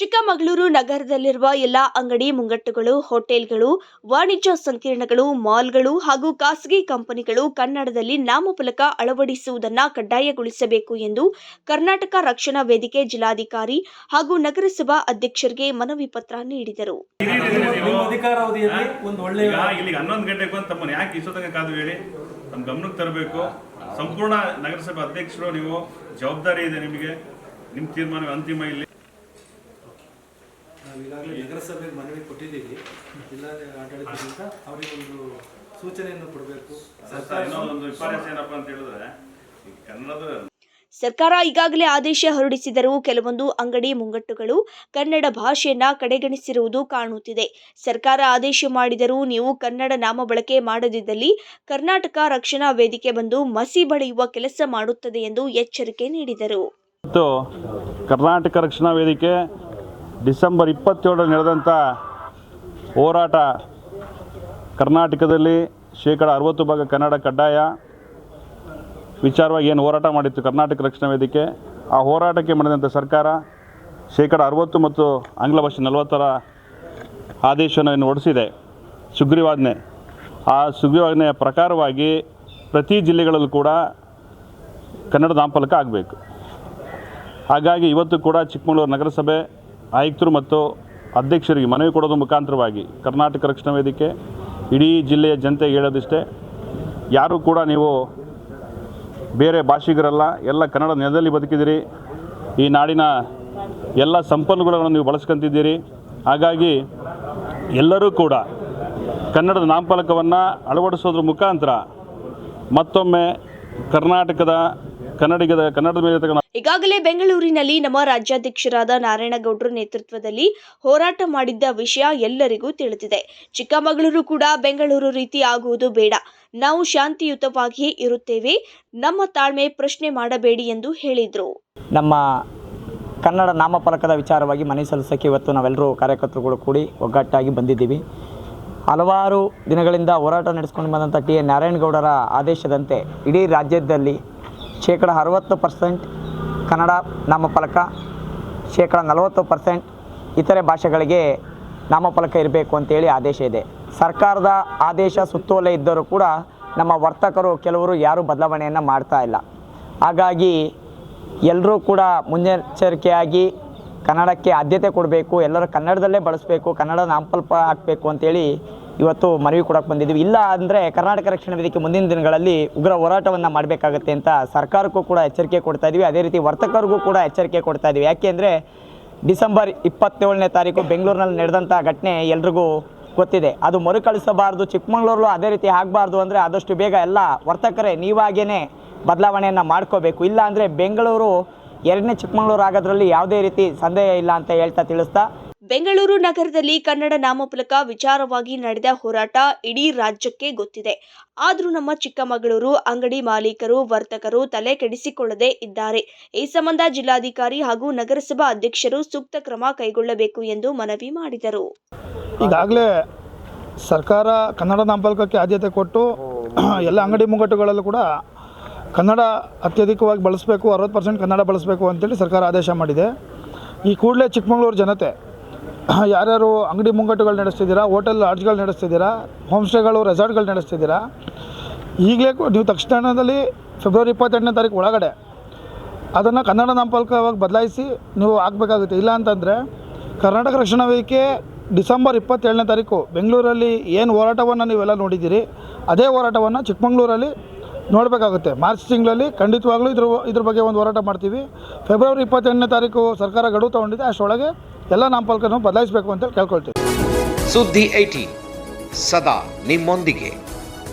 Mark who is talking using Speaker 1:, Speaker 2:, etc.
Speaker 1: ಚಿಕ್ಕಮಗಳೂರು ನಗರದಲ್ಲಿರುವ ಎಲ್ಲ ಅಂಗಡಿ ಮುಂಗಟ್ಟುಗಳು ಹೋಟೆಲ್ಗಳು ವಾಣಿಜ್ಯ ಸಂಕೀರ್ಣಗಳು ಮಾಲ್ಗಳು ಹಾಗೂ ಖಾಸಗಿ ಕಂಪನಿಗಳು ಕನ್ನಡದಲ್ಲಿ ನಾಮಫಲಕ ಅಳವಡಿಸುವುದನ್ನು ಕಡ್ಡಾಯಗೊಳಿಸಬೇಕು ಎಂದು ಕರ್ನಾಟಕ ರಕ್ಷಣಾ ವೇದಿಕೆ ಜಿಲ್ಲಾಧಿಕಾರಿ ಹಾಗೂ ನಗರಸಭಾ ಅಧ್ಯಕ್ಷರಿಗೆ ಮನವಿ ಪತ್ರ ನೀಡಿದರು.
Speaker 2: ಗಮನಕ್ಕೆ ತರಬೇಕು. ಸಂಪೂರ್ಣ ನಗರಸಭೆ ಅಧ್ಯಕ್ಷರು ನೀವು ಜವಾಬ್ದಾರಿ ಇದೆ ನಿಮಗೆ. ನಿಮ್ಮ ತೀರ್ಮಾನ ಅಂತಿಮ ಇಲ್ಲಿ.
Speaker 3: ನಾವು ಈಗಾಗಲೇ ನಗರಸಭೆಗೆ ಮನವಿ ಕೊಟ್ಟಿದ್ದೀವಿ. ಜಿಲ್ಲಾ ಆಡಳಿತದಿಂದ ಅವರಿಗೆ ಒಂದು ಸೂಚನೆಯನ್ನು ಕೊಡಬೇಕು.
Speaker 2: ಏನಪ್ಪ ಅಂತ ಹೇಳಿದ್ರೆ ಕನ್ನಡದ
Speaker 1: ಸರ್ಕಾರ ಈಗಾಗಲೇ ಆದೇಶ ಹೊರಡಿಸಿದರೂ ಕೆಲವೊಂದು ಅಂಗಡಿ ಮುಂಗಟ್ಟುಗಳು ಕನ್ನಡ ಭಾಷೆಯನ್ನ ಕಡೆಗಣಿಸಿರುವುದು ಕಾಣುತ್ತಿದೆ. ಸರ್ಕಾರ ಆದೇಶ ಮಾಡಿದರೂ ನೀವು ಕನ್ನಡ ನಾಮ ಬಳಕೆ ಮಾಡದಿದ್ದಲ್ಲಿ ಕರ್ನಾಟಕ ರಕ್ಷಣಾ ವೇದಿಕೆ ಬಂದು ಮಸಿ ಬಳಿಯುವ ಕೆಲಸ ಮಾಡುತ್ತದೆ ಎಂದು ಎಚ್ಚರಿಕೆ ನೀಡಿದರು.
Speaker 4: ಕರ್ನಾಟಕ ರಕ್ಷಣಾ ವೇದಿಕೆ ಡಿಸೆಂಬರ್ ಇಪ್ಪತ್ತೇಳರಲ್ಲಿ ನಡೆದಂಥ ಹೋರಾಟ ಕರ್ನಾಟಕದಲ್ಲಿ ಶೇಕಡ ಅರವತ್ತು ಭಾಗ ಕನ್ನಡ ಕಡ್ಡಾಯ. ವಿಚಾರವಾಗಿ ಏನು ಹೋರಾಟ ಮಾಡಿತ್ತು ಕರ್ನಾಟಕ ರಕ್ಷಣಾ ವೇದಿಕೆ. ಆ ಹೋರಾಟಕ್ಕೆ ಮಾಡಿದಂಥ ಸರ್ಕಾರ ಶೇಕಡ ಅರವತ್ತು ಮತ್ತು ಆಂಗ್ಲ ಭಾಷೆ ನಲವತ್ತರ ಆದೇಶವನ್ನು ಹೊರಡಿಸಿದೆ. ಸುಗ್ರೀವಾಜ್ಞೆ. ಆ ಸುಗ್ರೀವಾಜ್ಞೆಯ ಪ್ರಕಾರವಾಗಿ ಪ್ರತಿ ಜಿಲ್ಲೆಗಳಲ್ಲೂ ಕೂಡ ಕನ್ನಡ ನಾಮಫಲಕ ಆಗಬೇಕು. ಹಾಗಾಗಿ ಇವತ್ತು ಕೂಡ ಚಿಕ್ಕಮಗಳೂರು ನಗರಸಭೆ ಆಯುಕ್ತರು ಮತ್ತು ಅಧ್ಯಕ್ಷರಿಗೆ ಮನವಿ ಕೊಡೋದು ಮುಖಾಂತರವಾಗಿ ಕರ್ನಾಟಕ ರಕ್ಷಣಾ ವೇದಿಕೆ, ಇಡೀ ಜಿಲ್ಲೆಯ ಜನತೆಗೆ ಹೇಳೋದಿಷ್ಟೇ, ಯಾರೂ ಕೂಡ ನೀವು ಬೇರೆ ಭಾಷಿಗರಲ್ಲ, ಎಲ್ಲ ಕನ್ನಡ ನೆಲದಲ್ಲಿ ಬದುಕಿದ್ದೀರಿ, ಈ ನಾಡಿನ ಎಲ್ಲ ಸಂಪನ್ಮೂಲಗಳನ್ನು ನೀವು ಬಳಸ್ಕೊಂತಿದ್ದೀರಿ. ಹಾಗಾಗಿ ಎಲ್ಲರೂ ಕೂಡ ಕನ್ನಡದ ನಾಮಫಲಕವನ್ನು ಅಳವಡಿಸೋದ್ರ ಮುಖಾಂತರ ಮತ್ತೊಮ್ಮೆ ಕರ್ನಾಟಕದ ಕನ್ನಡಿಗದ ಕನ್ನಡದ ಮೇಲೆ
Speaker 1: ಈಗಾಗಲೇ ಬೆಂಗಳೂರಿನಲ್ಲಿ ನಮ್ಮ ರಾಜ್ಯಾಧ್ಯಕ್ಷರಾದ ನಾರಾಯಣಗೌಡರ ನೇತೃತ್ವದಲ್ಲಿ ಹೋರಾಟ ಮಾಡಿದ್ದ ವಿಷಯ ಎಲ್ಲರಿಗೂ ತಿಳಿದಿದೆ. ಚಿಕ್ಕಮಗಳೂರು ಕೂಡ ಬೆಂಗಳೂರು ರೀತಿ ಆಗುವುದು ಬೇಡ. ನಾವು ಶಾಂತಿಯುತವಾಗಿ ಇರುತ್ತೇವೆ. ನಮ್ಮ ತಾಳ್ಮೆ ಪ್ರಶ್ನೆ ಮಾಡಬೇಡಿ ಎಂದು ಹೇಳಿದರು.
Speaker 5: ನಮ್ಮ ಕನ್ನಡ ನಾಮಫಲಕದ ವಿಚಾರವಾಗಿ ಮನೆ ಸಲ್ಲಿಸೋಕ್ಕೆ ಇವತ್ತು ನಾವೆಲ್ಲರೂ ಕಾರ್ಯಕರ್ತರುಗಳು ಕೂಡಿ ಒಗ್ಗಟ್ಟಾಗಿ ಬಂದಿದ್ದೀವಿ. ಹಲವಾರು ದಿನಗಳಿಂದ ಹೋರಾಟ ನಡೆಸ್ಕೊಂಡು ಬಂದಂಥ ಟಿ ಎ ನಾರಾಯಣಗೌಡರ ಆದೇಶದಂತೆ ಇಡೀ ರಾಜ್ಯದಲ್ಲಿ ಶೇಕಡ ಅರವತ್ತು ಪರ್ಸೆಂಟ್ ಕನ್ನಡ ನಾಮಫಲಕ ಶೇಕಡ ನಲವತ್ತು ಪರ್ಸೆಂಟ್ ಇತರೆ ಭಾಷೆಗಳಿಗೆ ನಾಮಫಲಕ ಇರಬೇಕು ಅಂತೇಳಿ ಆದೇಶ ಇದೆ. ಸರ್ಕಾರದ ಆದೇಶ ಸುತ್ತೋಲೆ ಇದ್ದರೂ ಕೂಡ ನಮ್ಮ ವರ್ತಕರು ಕೆಲವರು ಯಾರೂ ಬದಲಾವಣೆಯನ್ನು ಮಾಡ್ತಾ ಇಲ್ಲ. ಹಾಗಾಗಿ ಎಲ್ಲರೂ ಕೂಡ ಮುನ್ನೆಚ್ಚರಿಕೆಯಾಗಿ ಕನ್ನಡಕ್ಕೆ ಆದ್ಯತೆ ಕೊಡಬೇಕು, ಎಲ್ಲರೂ ಕನ್ನಡದಲ್ಲೇ ಬಳಸಬೇಕು ಕನ್ನಡ ನಾಮಫಲಕ ಹಾಕಬೇಕು ಅಂತೇಳಿ ಇವತ್ತು ಮನವಿ ಕೊಡಕ್ಕೆ ಬಂದಿದ್ದೀವಿ. ಇಲ್ಲ ಅಂದರೆ ಕರ್ನಾಟಕ ರಕ್ಷಣಾ ವೇದಿಕೆ ಮುಂದಿನ ದಿನಗಳಲ್ಲಿ ಉಗ್ರ ಹೋರಾಟವನ್ನು ಮಾಡಬೇಕಾಗುತ್ತೆ ಅಂತ ಸರ್ಕಾರಕ್ಕೂ ಕೂಡ ಎಚ್ಚರಿಕೆ ಕೊಡ್ತಾ ಇದ್ದೀವಿ. ಅದೇ ರೀತಿ ವರ್ತಕರಿಗೂ ಕೂಡ ಎಚ್ಚರಿಕೆ ಕೊಡ್ತಾ ಇದ್ದೀವಿ. ಯಾಕೆಂದರೆ ಡಿಸೆಂಬರ್ ಇಪ್ಪತ್ತೇಳನೇ ತಾರೀಕು ಬೆಂಗಳೂರಿನಲ್ಲಿ ನಡೆದಂಥ ಘಟನೆ ಎಲ್ರಿಗೂ ಗೊತ್ತಿದೆ. ಅದು ಮರುಕಳಿಸಬಾರ್ದು ಚಿಕ್ಕಮಗಳೂರಲ್ಲೂ ಅದೇ ರೀತಿ ಆಗಬಾರ್ದು ಅಂದರೆ ಆದಷ್ಟು ಬೇಗ ಎಲ್ಲ ವರ್ತಕರೇ ನೀವಾಗೇ ಬದಲಾವಣೆಯನ್ನು ಮಾಡ್ಕೋಬೇಕು. ಇಲ್ಲ ಅಂದರೆ ಬೆಂಗಳೂರು ಎರಡನೇ ಚಿಕ್ಕಮಗಳೂರು ಆಗೋದ್ರಲ್ಲಿ ಯಾವುದೇ ರೀತಿ ಸಂದೇಹ ಇಲ್ಲ ಅಂತ ಹೇಳ್ತಾ ತಿಳಿಸ್ತಾ
Speaker 1: ಬೆಂಗಳೂರು ನಗರದಲ್ಲಿ ಕನ್ನಡ ನಾಮಫಲಕ ವಿಚಾರವಾಗಿ ನಡೆದ ಹೋರಾಟ ಇಡೀ ರಾಜ್ಯಕ್ಕೆ ಗೊತ್ತಿದೆ. ಆದರೂ ನಮ್ಮ ಚಿಕ್ಕಮಗಳೂರು ಅಂಗಡಿ ಮಾಲೀಕರು, ವರ್ತಕರು ತಲೆ ಕೆಡಿಸಿಕೊಳ್ಳದೆ ಇದ್ದಾರೆ. ಈ ಸಂಬಂಧ ಜಿಲ್ಲಾಧಿಕಾರಿ ಹಾಗೂ ನಗರಸಭಾ ಅಧ್ಯಕ್ಷರು ಸೂಕ್ತ ಕ್ರಮ ಕೈಗೊಳ್ಳಬೇಕು ಎಂದು ಮನವಿ ಮಾಡಿದರು.
Speaker 6: ಈಗಾಗಲೇ ಸರ್ಕಾರ ಕನ್ನಡ ನಾಮಫಲಕಕ್ಕೆ ಆದ್ಯತೆ ಕೊಟ್ಟು ಎಲ್ಲ ಅಂಗಡಿ ಮುಂಗಟ್ಟುಗಳಲ್ಲೂ ಕೂಡ ಕನ್ನಡ ಅತ್ಯಧಿಕವಾಗಿ ಬಳಸಬೇಕು, ಅರವತ್ತು ಪರ್ಸೆಂಟ್ ಕನ್ನಡ ಬಳಸಬೇಕು ಅಂತೇಳಿ ಸರ್ಕಾರ ಆದೇಶ ಮಾಡಿದೆ. ಈ ಕೂಡಲೇ ಚಿಕ್ಕಮಗಳೂರು ಜನತೆ ಯಾರ್ಯಾರು ಅಂಗಡಿ ಮುಂಗಟ್ಟುಗಳು ನಡೆಸ್ತಿದ್ದೀರಾ, ಹೋಟೆಲ್ ಲಾಡ್ಜ್ಗಳು ನಡೆಸ್ತಿದ್ದೀರಾ ಹೋಮ್ ಸ್ಟೇಗಳು ರೆಸಾರ್ಟ್ಗಳು ನಡೆಸ್ತಿದ್ದೀರಾ, ಈಗಲೇ ನೀವು ತಕ್ಷಣದಲ್ಲಿ ಫೆಬ್ರವರಿ ಇಪ್ಪತ್ತೆಂಟನೇ ತಾರೀಕು ಒಳಗಡೆ ಅದನ್ನು ಕನ್ನಡ ನಾಮಫಲಕವಾಗಿ ಬದಲಾಯಿಸಿ ನೀವು ಆಗಬೇಕಾಗುತ್ತೆ ಇಲ್ಲ ಅಂತಂದರೆ ಕರ್ನಾಟಕ ರಕ್ಷಣಾ ವೇದಿಕೆ ಡಿಸೆಂಬರ್ ಇಪ್ಪತ್ತೇಳನೇ ತಾರೀಕು ಬೆಂಗಳೂರಲ್ಲಿ ಏನು ಹೋರಾಟವನ್ನು ನೀವೆಲ್ಲ ನೋಡಿದ್ದೀರಿ, ಅದೇ ಹೋರಾಟವನ್ನು ಚಿಕ್ಕಮಗಳೂರಲ್ಲಿ ನೋಡಬೇಕಾಗುತ್ತೆ. ಮಾರ್ಚ್ ತಿಂಗಳಲ್ಲಿ ಖಂಡಿತವಾಗ್ಲೂ ಇದ್ರ ಇದ್ರ ಬಗ್ಗೆ ಒಂದು ಹೋರಾಟ ಮಾಡ್ತೀವಿ. ಫೆಬ್ರವರಿ ಇಪ್ಪತ್ತೆಂಟನೇ ತಾರೀಕು ಸರ್ಕಾರ ಗಡುವು ತೊಗೊಂಡಿದೆ, ಅಷ್ಟರೊಳಗೆ ಎಲ್ಲ ನಾಮಫಲಕನೂ ಬದಲಾಯಿಸಬೇಕು ಅಂತೇಳಿ ಕೇಳ್ಕೊಳ್ತೀವಿ.
Speaker 7: ಸುದ್ದಿ ಐಟಿ ಸದಾ ನಿಮ್ಮೊಂದಿಗೆ.